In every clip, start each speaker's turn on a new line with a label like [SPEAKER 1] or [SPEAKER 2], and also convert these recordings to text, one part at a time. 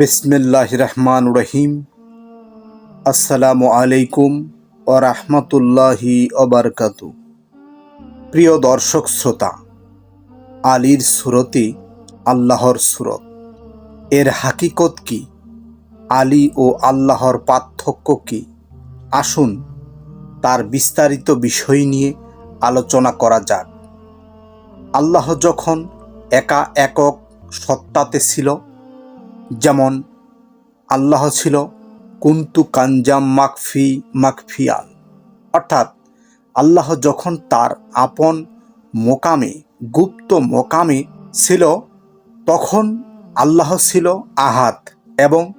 [SPEAKER 1] বিসমিল্লাহ রহমান রহিম। আসসালামু আলাইকুম ও রহমতুল্লাহি অবরকাত প্রিয় দর্শক শ্রোতা, আলীর সুরতে আল্লাহর সুরত। এর হাকিকত কি? আলী ও আল্লাহর পার্থক্য কি? আসুন তার বিস্তারিত বিষয় নিয়ে আলোচনা করা যাক। আল্লাহ যখন একা একক সত্তাতে ছিল যেমন আল্লাহ ছিল কুন্তু কাঞ্জাম মাকফি মাকফিয়াল। অর্থাৎ আল্লাহ যখন তার আপন মোকামে, গুপ্ত মোকামে ছিল, তখন আল্লাহ ছিল আহাত এবং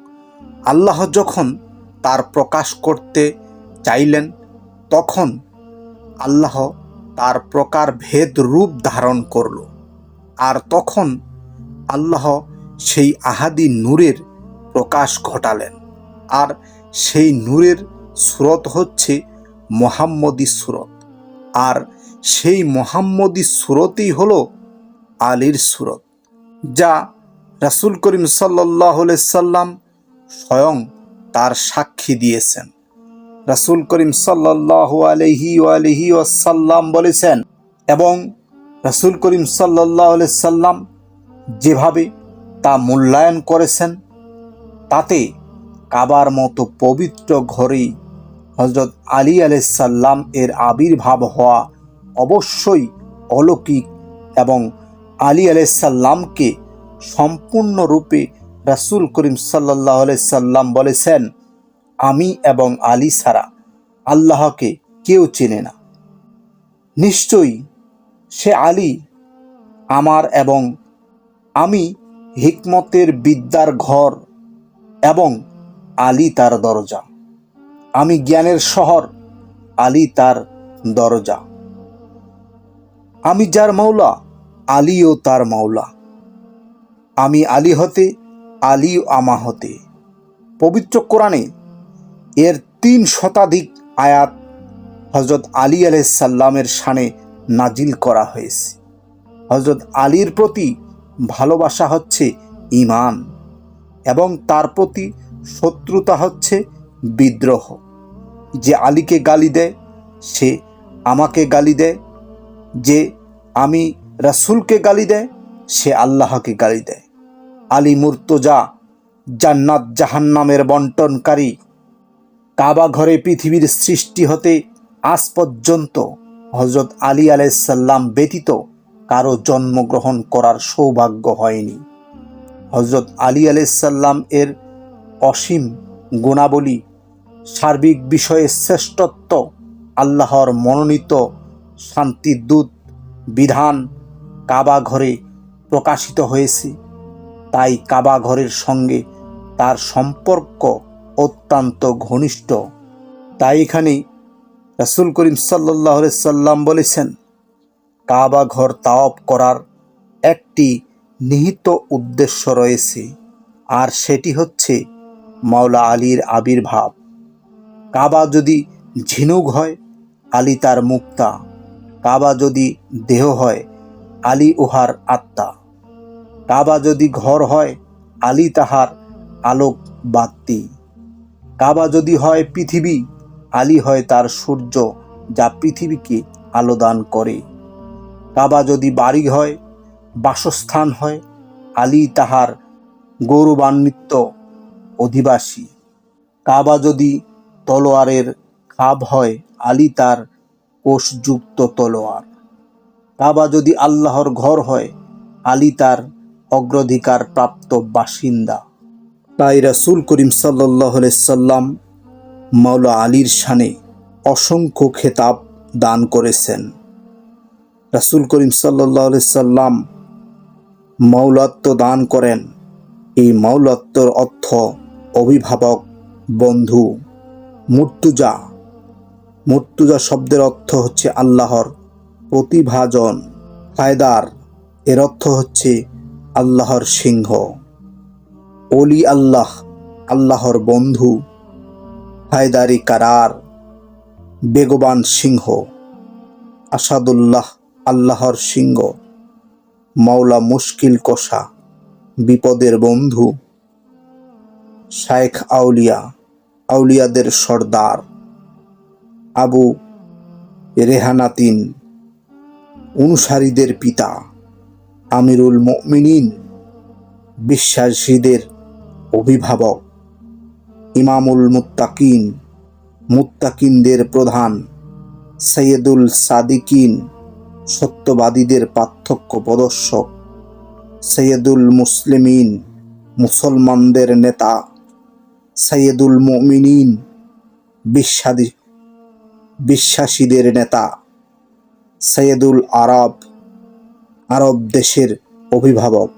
[SPEAKER 1] আল্লাহ যখন তার প্রকাশ করতে চাইলেন, তখন আল্লাহ তার প্রকার ভেদ রূপ ধারণ করল। আর তখন আল্লাহ সেই আহাদি নূরের প্রকাশ ঘটালেন। আর সেই নূরের সুরত হচ্ছে মোহাম্মদী সুরত। আর সেই মোহাম্মদী সুরতই হল আলীর সুরত, যা রাসুল করিম সাল্লাহ সাল্লাম স্বয়ং তার সাক্ষী দিয়েছেন। রাসুল করিম সাল্লাহ আলহি আলহি ওয়াসাল্লাম বলেছেন, এবং রাসুল করিম সাল্লাহ সাল্লাম যেভাবে তা মূল্যায়ন করেছেন। তাতে কাবার মতো পবিত্র ঘরেই হজরত আলী আলাইসাল্লাম এর আবির্ভাব হওয়া অবশ্যই অলৌকিক এবং আলী আলাইসাল্লামকে সম্পূর্ণরূপে রাসুল করিম সাল্লাহ সাল্লাম বলেছেন, আমি এবং আলী ছাড়া আল্লাহকে কেউ চেনে না। নিশ্চয়ই সে আলী আমার এবং আমি হিকমতের বিদ্যার ঘর এবং আলী তার দরজা। আমি জ্ঞানের শহর, আলী তার দরজা। আমি যার মাওলা, আলীও তার মাওলা। আমি আলী হতে, আলীও আমা হতে। পবিত্র কোরআনে এর তিন শতাধিক আয়াত হজরত আলী আলাইসাল্লামের শানে নাজিল করা হয়েছে। হজরত আলীর প্রতি ভালোবাসা হচ্ছে ইমান এবং তার প্রতি শত্রুতা হচ্ছে বিদ্রোহ। যে আলীকে গালি দেয়, সে আমাকে গালি দেয়। যে আমি রাসুলকে গালি দেয়, সে আল্লাহকে গালি দেয়। আলী মুর্তজা জান্নাত জাহান্নামের বন্টনকারী। কাবা ঘরে পৃথিবীর সৃষ্টি হতে আজ পর্যন্ত হজরত আলী আলাইসাল্লাম ব্যতীত কারও জন্মগ্রহণ করার সৌভাগ্য হয়নি। হজরত আলী আলাইসাল্লাম এর অসীম গুণাবলী, সার্বিক বিষয়ে শ্রেষ্ঠত্ব, আল্লাহর মনোনীত শান্তিদূত বিধান কাবা ঘরে প্রকাশিত হয়েছে। তাই কাবা ঘরের সঙ্গে তার সম্পর্ক অত্যন্ত ঘনিষ্ঠ। তাই এখানে রাসুল করিম সাল্লাহ সাল্লাম বলেছেন কাবা ঘর তাওয়াব করার একটি নিহিত উদ্দেশ্য রয়েছে, আর সেটি হচ্ছে মাওলা আলীর আবির্ভাব। কাবা যদি ঝিনুক হয়, আলী তার মুক্তা। কাবা যদি দেহ হয়, আলী উহার আত্মা। কাবা যদি ঘর হয়, আলী তাহার আলোক বাত্তি। কাবা যদি হয় পৃথিবী, আলী হয় তার সূর্য, যা পৃথিবীকে আলো দান করে। কাবা যদি বাড়ি হয়, বাসস্থান হয়, আলী তাহার গৌরবান্বিত অধিবাসী। কাবা যদি তলোয়ারের খাব হয়, আলী তার কোষযুক্ত তলোয়ার। কাবা যদি আল্লাহর ঘর হয়, আলী তার অগ্রাধিকার প্রাপ্ত বাসিন্দা। তাই রাসুল করিম সাল্লাহ সাল্লাম মাওলা আলীর শানে অসংখ্য খেতাব দান করেছেন। রাসুল করিম সাল্লাহ সাল্লাম মৌলত্ব দান করেন। এই মৌলত্বর অর্থ অভিভাবক, বন্ধু, মূর্তুজা। মূর্তুজা শব্দের অর্থ হচ্ছে আল্লাহর প্রতিভাজন ফায়দার এর অর্থ হচ্ছে আল্লাহর সিংহ। অলি আল্লাহ, আল্লাহর বন্ধু, হায়দারি কারার, বেগবান সিংহ। আসাদুল্লাহ আল্লাহর সিংহ। মাওলা মুশকিল কষা, বিপদের বন্ধু। শায়েখ আউলিয়া, আউলিয়াদের সর্দার। আবু রেহানাতিন অনুসারীদের পিতা, আমিরুল মমিনিন। বিশ্বাসীদের অভিভাবক, ইমামুল মুত্তাকিন। মুত্তাকিনদের প্রধান, সৈয়দুল সাদিকিন। সত্যবাদীদের পার্থক্য প্রদর্শক। সৈয়দুল মুসলিমিন, মুসলমানদের নেতা। সৈয়দুল মমিনিন, বিশ্বাদী বিশ্বাসীদের নেতা। সৈয়দুল আরব আরব দেশের অভিভাবক।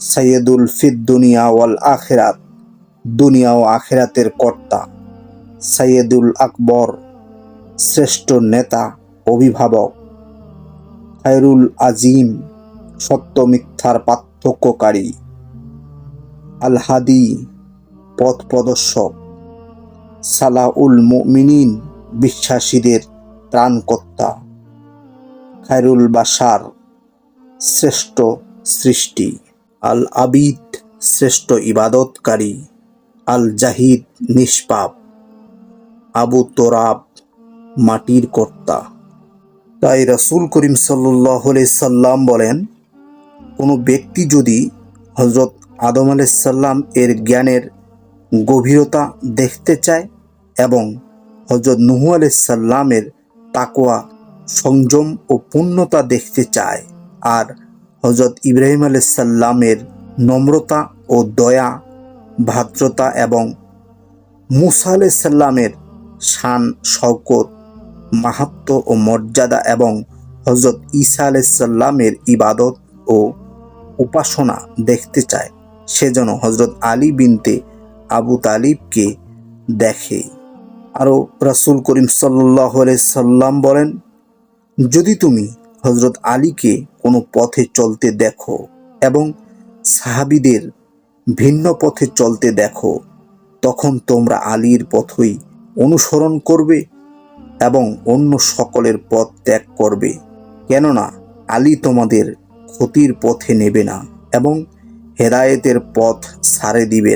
[SPEAKER 1] সৈয়দুল ফিদ দুনিয়া ওয়াল আখেরাত, দুনিয়া ও আখেরাতের কর্তা। সৈয়দুল আকবর, শ্রেষ্ঠ নেতা, অভিভাবক। খায়রুল আজিম, সত্য মিথ্যার পার্থক্যকারী। আল হাদি পথ প্রদর্শক। সালাউল মুমিনিন, বিশ্বাসীদের ত্রাণকর্তা। খায়রুল বাসার শ্রেষ্ঠ সৃষ্টি। আল আবিদ শ্রেষ্ঠ ইবাদতকারী। আল জাহিদ নিষ্পাপ। আবু তোরাব, মাটির কর্তা। তাই রাসুল করিম সাল্লাহ সাল্লাম বলেন, কোনো ব্যক্তি যদি হজরত আদম আলাইসাল্লাম এর জ্ঞানের গভীরতা দেখতে চায় এবং হজরত নুহু আলাইসাল্লামের তাকোয়া সংযম ও পূর্ণতা দেখতে চায় আর হজরত ইব্রাহিম আলাইসাল্লামের নম্রতা ও দয়া ভদ্রতা এবং মুসা আলাইসাল্লামের শান, শওকত মাহাত্ম ও মর্যাদা এবং হজরত ঈসা আলাইসাল্লামের ইবাদত ও উপাসনা দেখতে চায়। সে যেন হজরত আলী বিনতে আবু তালিবকে দেখে। আরও রাসুল করিম সাল্লাহ সাল্লাম বলেন, যদি তুমি হজরত আলীকে কোনো পথে চলতে দেখো এবং সাহাবিদের ভিন্ন পথে চলতে দেখো, তখন তোমরা আলীর পথই অনুসরণ করবে এবং অন্য সকলের পথ ত্যাগ করবে। কেননা আলী তোমাদের ক্ষতির পথে নেবে না এবং হেদায়েতের পথ সারে দিবে